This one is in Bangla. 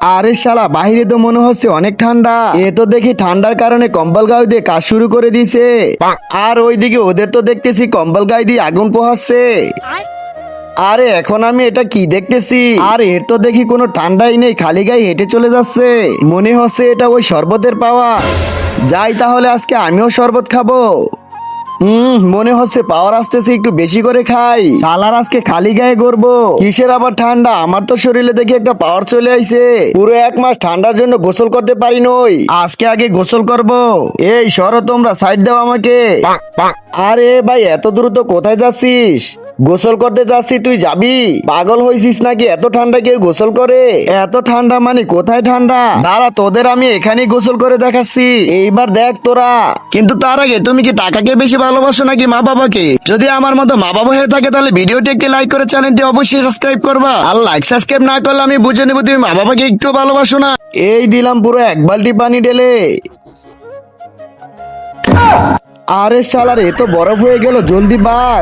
আরে শালা, বাহিরে তো মনে হচ্ছে অনেক ঠান্ডা। এ তো দেখি ঠান্ডার কারণে কম্বল গায়ে দিয়ে কাজ শুরু করে দিছে আর ওইদিকে ওদের তো দেখতেছি কম্বল গায়ে দিয়ে আগুন পোহাচ্ছে। আরে, এখন আমি এটা কি দেখতেছি? আর এর তো দেখি কোনো ঠান্ডাই নেই, খালি গায়ে হেঁটে চলে যাচ্ছে। মনে হচ্ছে এটা ওই শরবতের পাওয়া। যাই তাহলে আজকে আমিও শরবত খাব। হুম মনে হচ্ছে পাওয়ার আসতেছে একটু বেশি করে খাই। শালার আজকে খালি গায়ে করব কিসের আবার ঠান্ডা? আমার তো শরীরে দেখি একটা পাওয়ার চলে আইছে। পুরো এক মাস ঠান্ডার জন্য গোসল করতে পারি নই। আজকে আগে গোসল করব। এই সরো তোমরা সাইড দাও আমাকে। আরে ভাই এত দ্রুত কোথায় যাচ্ছিস? গোসল করতে যাচ্ছি তুই যাবি? পাগল হয়েছিস নাকি এত ঠান্ডা কেউ গোসল করে? এত ঠান্ডা মানে কোথায় ঠান্ডা? দাঁড়া তোদের আমি এখানেই গোসল করে দেখাচ্ছি। এইবার দেখ তোরা। কিন্তু তার আগে তুমি কি টাকাকে বেশি ভালোবাসো নাকি মা বাবাকে? যদি আমার মতো মা বাবা হয়ে থাকে, তাহলে ভিডিওটি একটি লাইক করে চ্যানেলটি অবশ্যই সাবস্ক্রাইব করবা। আর লাইক সাবস্ক্রাইব না করলে আমি বুঝে নেব তুমি মা বাবাকে একটু ভালোবাসো না। এই দিলাম পুরো এক বালতি পানি ঢেলে। আরে শালার, এ তো বরফ হয়ে গেল, জলদি বাঘ